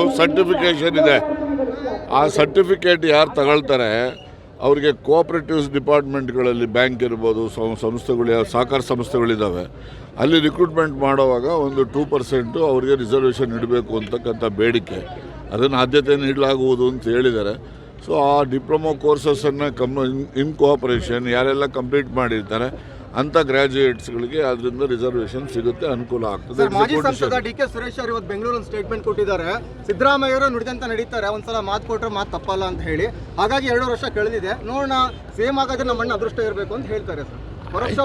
ಒಂದು ಸರ್ಟಿಫಿಕೇಷನ್ ಇದೆ. ಆ ಸರ್ಟಿಫಿಕೇಟ್ ಯಾರು ತಗೊಳ್ತಾರೆ? ಅವರಿಗೆ ಕೋಆಪ್ರೇಟಿವ್ಸ್ ಡಿಪಾರ್ಟ್ಮೆಂಟ್ಗಳಲ್ಲಿ ಬ್ಯಾಂಕ್ ಇರ್ಬೋದು ಸಂಸ್ಥೆಗಳು, ಸಹಕಾರ ಸಂಸ್ಥೆಗಳಿದ್ದಾವೆ ಅಲ್ಲಿ ರಿಕ್ರೂಟ್ಮೆಂಟ್ ಮಾಡುವಾಗ ಒಂದು ಟೂ ಪರ್ಸೆಂಟು ಅವರಿಗೆ ರಿಸರ್ವೇಷನ್ ಇಡಬೇಕು ಅಂತಕ್ಕಂಥ ಬೇಡಿಕೆ. ಅದನ್ನು ಆದ್ಯತೆ ನೀಡಲಾಗುವುದು ಅಂತ ಹೇಳಿದ್ದಾರೆ. ಸೊ ಆ ಡಿಪ್ಲೊಮೊ ಕೋರ್ಸಸನ್ನು ಕಮ್ ಇನ್ ಕೋಆಪ್ರೇಷನ್ ಯಾರೆಲ್ಲ ಕಂಪ್ಲೀಟ್ ಮಾಡಿರ್ತಾರೆ ಅಂಥ ಗ್ರಾಜ್ಯುಯೇಟ್ಸ್ಗಳಿಗೆ ಅದರಿಂದ ರಿಸರ್ವೇಷನ್ ಸಿಗುತ್ತೆ ಅನುಕೂಲ ಆಗ್ತದೆ. ಸರ್ ಮಾಜಿ ಸಂಸದ. ಡಿ ಕೆ ಸುರೇಶ್ ಅವರು ಇವತ್ತು ಬೆಂಗಳೂರಲ್ಲಿ ಸ್ಟೇಟ್ಮೆಂಟ್ ಕೊಟ್ಟಿದ್ದಾರೆ. ಸಿದ್ದರಾಮಯ್ಯವರು ನುಡಿದಂತ ನಡೀತಾರೆ ಒಂದ್ಸಲ ಮಾತು ಕೊಟ್ಟರೆ ಮಾತು ತಪ್ಪಲ್ಲ ಅಂತ ಹೇಳಿ. ಹಾಗಾಗಿ ಎರಡು ವರ್ಷ ಕಳೆದಿದೆ. ನೋಡೋಣ ಸೇಮ್ ಆಗಾದ್ರೆ ನಮ್ಮ ಅಣ್ಣ ಅದೃಷ್ಟ ಇರಬೇಕು ಅಂತ ಹೇಳ್ತಾರೆ ಸರ್.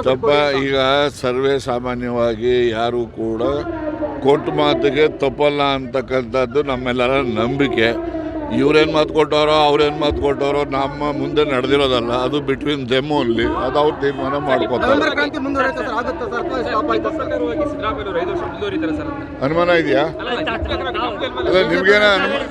ತಪ್ಪ ಈಗ ಸರ್ವೇ ಸಾಮಾನ್ಯವಾಗಿ ಯಾರು ಕೂಡ ಕೊಟ್ಟು ಮಾತಿಗೆ ತಪ್ಪಲ್ಲ ಅಂತಕ್ಕಂಥದ್ದು ನಮ್ಮೆಲ್ಲರ ನಂಬಿಕೆ. ಇವ್ರೇನು ಮಾತು ಕೊಟ್ಟವರೋ ಅವ್ರೇನು ಮಾತು ಕೊಟ್ಟವರೋ ನಮ್ಮ ಮುಂದೆ ನಡೆದಿರೋದಲ್ಲ ಅದು ಬಿಟ್ವೀನ್ ದೆಮ್ ಓನ್ಲಿ ಅದು ಅವ್ರು ತೀರ್ಮಾನ ಮಾಡ್ಕೊತಾರೆ. ಅನುಮಾನ ಇದೆಯಾ? ಅಲ್ಲ ಅಲ್ಲ ನಿಮ್ಗೇನ ಅನುಮಾನ?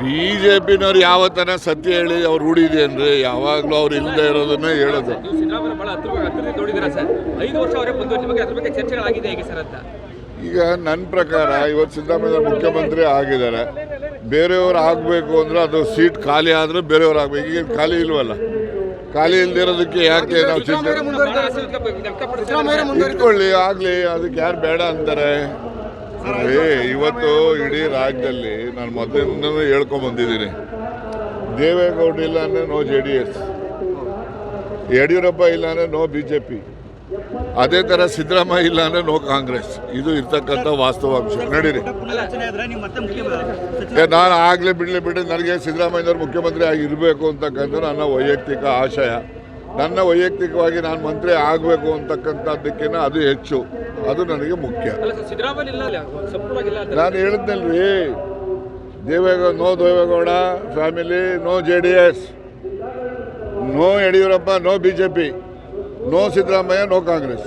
ಬಿ ಜೆ ಪಿನವ್ರು ಯಾವತ್ತನ ಸತ್ಯ ಹೇಳಿ ಅವ್ರು ರೂಢಿದೆ ಅಂದರೆ ಯಾವಾಗಲೂ ಅವ್ರು ಇಲ್ಲದೆ ಇರೋದನ್ನ ಹೇಳೋದು. ಸಿದ್ದರಾಮಯ್ಯ ಬಹಳ ಹತ್ರ ಹತ್ತಿರದಿಂದ ಸರ್? ಐದು ವರ್ಷ ಅವರೇ ಮುಂದುವರಿದ ಬಗ್ಗೆ ಅದ್ರ ಬಗ್ಗೆ ಚರ್ಚೆಗಳಾಗಿದೆ ಹೇಗೆ ಸರ್ ಅಂತ? ಈಗ ನನ್ನ ಪ್ರಕಾರ ಇವತ್ತು ಸಿದ್ದರಾಮಯ್ಯ ಮುಖ್ಯಮಂತ್ರಿ ಆಗಿದ್ದಾರೆ. ಬೇರೆಯವ್ರು ಆಗಬೇಕು ಅಂದ್ರೆ ಅದು ಸೀಟ್ ಖಾಲಿ ಆದರೆ ಬೇರೆಯವ್ರು ಆಗಬೇಕು. ಈಗ ಖಾಲಿ ಇಲ್ವಲ್ಲ? ಖಾಲಿ ಇಲ್ದಿರೋದಕ್ಕೆ ಯಾಕೆ ನಾವು ಚಿಂತೆ. ಇಟ್ಕೊಳ್ಳಿ ಆಗಲಿ ಅದಕ್ಕೆ ಯಾರು ಬೇಡ ಅಂತಾರೆ? ಏ ಇವತ್ತು ಇಡೀ ರಾಜ್ಯದಲ್ಲಿ ನಾನು ಮೊದಲಿಂದನೂ ಹೇಳ್ಕೊಂಬಂದಿದ್ದೀನಿ ದೇವೇಗೌಡ ಇಲ್ಲ ಅಂದರೆ no J D S. Yediyurappa ಇಲ್ಲ ಅಂದರೆ ನೋ ಬಿ ಜೆ ಪಿ. ಅದೇ ಥರ ಸಿದ್ದರಾಮಯ್ಯ ಇಲ್ಲ ಅಂದರೆ ನೋ ಕಾಂಗ್ರೆಸ್. ಇದು ಇರ್ತಕ್ಕಂಥ ವಾಸ್ತವಾಂಶ ನಡೀರಿ. ಏ, ನಾನು ಆಗಲೇ ಬಿಡಲಿ ಬಿಡಿ ನನಗೆ ಸಿದ್ದರಾಮಯ್ಯನವ್ರು ಮುಖ್ಯಮಂತ್ರಿ ಆಗಿ ಇರಬೇಕು ಅಂತಕ್ಕಂಥ ನನ್ನ ವೈಯಕ್ತಿಕ ಆಶಯ. ನನ್ನ ವೈಯಕ್ತಿಕವಾಗಿ ನಾನು ಮಂತ್ರಿ ಆಗಬೇಕು ಅಂತಕ್ಕಂಥದ್ದಕ್ಕಿಂತ ಅದು ಹೆಚ್ಚು. ಅದು ನನಗೆ ಮುಖ್ಯ. ನಾನು ಹೇಳಿದ್ನಲ್ರಿ Deve Gowda no Deve Gowda family no J D S no Yediyurappa no B J P. No Siddaramaiah no Congress